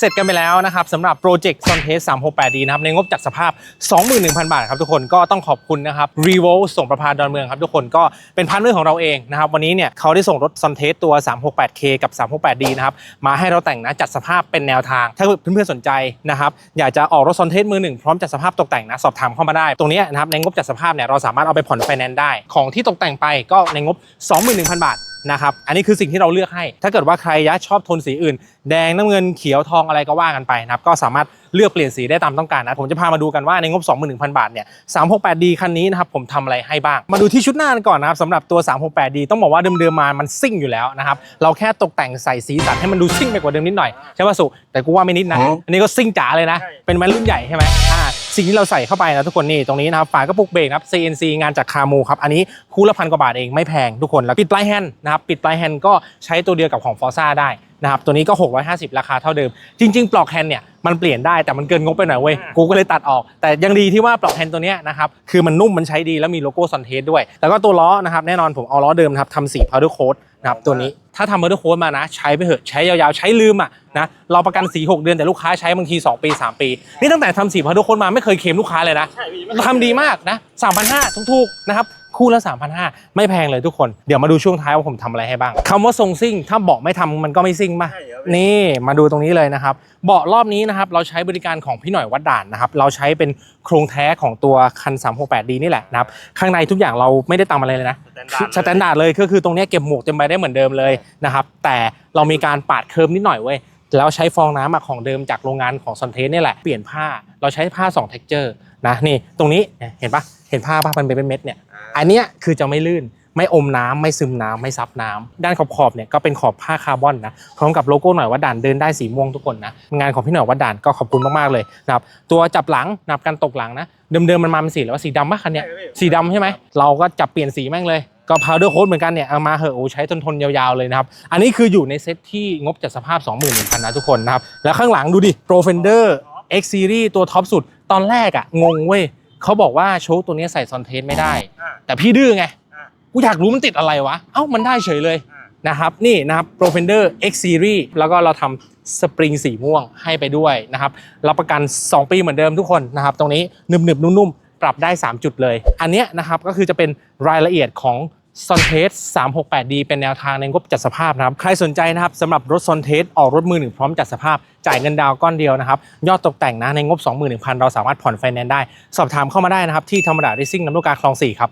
เสร็จกันไปแล้วนะครับสำหรับโปรเจกต์ s o n t e s 368D นะครับในงบจัดสภาพ 21,000 บาทครับทุกคนก็ต้องขอบคุณนะครับ r e v o ส่งประพาดอนเมืองครับทุกคนก็เป็นพาร์ทเนอร์ของเราเองนะครับวันนี้เนี่ยเขาได้ส่งรถ s o n t e s ตัว 368K กับ 368D นะครับมาให้เราแต่งนะจัดสภาพเป็นแนวทาง ถ้าเพื่อนๆสนใจนะครับอยากจะออกรถ s o n t e s มือหนึ่งพร้อมจัดสภาพตกแต่งนะสอบถามเข้ามาได้ ตรงนี้นะครับในงบจัดสภาพเนี่ยเราสามารถเอาไปผ่อนไฟแนนซ์ได้ ของที่ตกแต่งไปก็ในงบ 21,000 บาท นะครับ อันนี้คือสิ่งที่เราเลือกให้ ถ้าเกิดว่าใครยะชอบโทนสีอื่น แดงน้ำเงินเขียวทองอะไรก็ว่ากันไปนะครับ ก็สามารถเลือกเปลี่ยนสีได้ตามต้องการนะผมจะพามาดูกันว่าในงบ 21,000 บาทเนี่ย 368D คันนี้นะครับผมทำอะไรให้บ้าง มาดูที่ชุดหน้ากันก่อนนะครับสำหรับตัว 368D ต้องบอกว่าเดิมๆมามันซิ่งอยู่แล้วนะครับเราแค่ตกแต่งใส่สีสันให้มันดูซิ่งไปกว่าเดิมนิดหน่อยใช่ป่ะสุแต่กูว่าไม่นิดนะอันนี้ก็ซิ่งจ๋าเลยนะเป็นแว่นรุ่นใหญ่ใช่ไหมอ่าสิ่งที่เราใส่เข้าไปนะทุกคนนี่ตรงนี้นะครับฝากระปุกเบรกนะครับ CNC งานจากคามูครับอันนี้คู่ละพันกว่าบาทเองไม่แพงทุกคนแล้วปิดปลายแฮนด์นะครับปิดปลายแฮนด์ก็ใช้ตัวเดียวกับของฟอร์ซ่าได้ นะครับตัวนี้ก็ 650 ราคาเท่าเดิม จริง ๆ ปลอกแฮนด์เนี่ยมันเปลี่ยนได้แต่มันเกินงบไปหน่อยเว้ยกูก็เลยตัดออก แต่ยังดีที่ว่าปลอกแฮนด์ตัวเนี้ยนะครับคือมันนุ่มมันใช้ดีแล้วมีโลโก้ซอนเทสด้วย แล้วก็ตัวล้อนะครับแน่นอนผมเอาล้อเดิมนะครับทำสี powder coat นะครับตัวนี้ถ้าทำ powder coat มานะ ใช้ไปเถอะใช้ยาวๆ ใช้ลืมอะนะเราประกันสี6เดือนแต่ลูกค้าใช้บางที 2 ปี 3 ปี นี่ตั้งแต่ทำสี powder coat มาไม่เคยเค็มลูกค้าเลยนะทำดีมากนะ3,500ถูกๆนะครับ คู่ละ3,500 ไม่แพงเลยทุกคน เดี๋ยวมาดูช่วงท้ายว่าผมทำอะไรให้บ้างคำว่าทรงซิ่ง ถ้าเบาะไม่ทำมันก็ไม่ซิ่งป่ะใช่ครับนี่มาดูตรงนี้เลยนะครับ เบาะรอบนี้นะครับเราใช้บริการของพี่หน่อยวัดด่านนะครับ เราใช้เป็นโครงแท้ของตัวคัน 368D นี่แหละนะครับ ข้างในทุกอย่างเราไม่ได้ตามอะไรเลยนะ สแตนดาร์ดเลยก็คือตรงเนี้ยเก็บหมวกเต็มใบได้เหมือนเดิมเลยนะครับ แต่เรามีการปาดเคิร์มนิดหน่อยเว้ยแล้วใช้ฟองน้ำอะของเดิมจากโรงงานของซอนเทสนี่แหละ เปลี่ยนผ้า เราใช้ผ้า2 texture นะนี่ตรงนี้เนี่ยเห็นปะเห็นผ้าปะมันเป็นเม็ดๆเนี่ย อันเนี้ยคือจะไม่ลื่น ไม่อมน้ำไม่ซึมน้ำไม่ซับน้ำด้านขอบขอบๆเนี่ยก็เป็นขอบผ้าคาร์บอนนะพร้อมกับโลโก้หน่อยว่าด่านเดินได้สีม่วงทุกคนนะงานของพี่หน่อยว่าด่านก็ขอบคุณมากๆเลยนะครับตัวจับหลังนะครับการตกหลังนะเดิมๆมันมาเป็นสีแล้วว่าสีดำปะคันเนี้ยใช่พี่สีดำใช่ไหมเราก็จับเปลี่ยนสีแม่งเลยก็ powder coat เหมือนกันเนี่ยเอามาเหอะโอ้ใช้ทนทนๆยาวๆเลยนะครับ อันนี้คืออยู่ในเซ็ตที่งบจัดสภาพ 21,000นะทุกคนนะครับ แล้วข้างหลังดูดิ Pro Fender X Series ตัวท็อปสุด ตอนแรกอะงงเว้ยเขาบอกว่าโชคตัวเนี้ยใส่ซอนเทสไม่ได้อ่า แต่พี่ดื้อไงอ่ากูอยากรู้มันติดอะไรวะ เอ้ามันได้เฉยเลยอ่านะครับนี่นะครับ Pro Fender X Series แล้วก็เราทำสปริงสีม่วงให้ไปด้วยนะครับรับประกัน 2 ปีเหมือนเดิมทุกคนนะครับตรงนี้หนึบๆนุ่มๆ ปรับได้ 3 จุดเลย อันเนี้ยนะครับก็คือจะเป็นรายละเอียดของ s o n t e s 368D เป็นแนวทางในงบจัดสภาพนะครับ ใครสนใจนะครับสำหรับรถ s o n t e s ออกรถมือหนึ่งพร้อมจัดสภาพ จ่ายเงินดาวน์ก้อนเดียวนะครับ ยอดตกแต่งนะในงบ 21,000 เราสามารถผ่อนไฟแนนซ์ได้ สอบถามเข้ามาได้นะครับ ที่ธรรมดา r ร c ซิ่งน้ำลูกกาคลอง 4 ครับ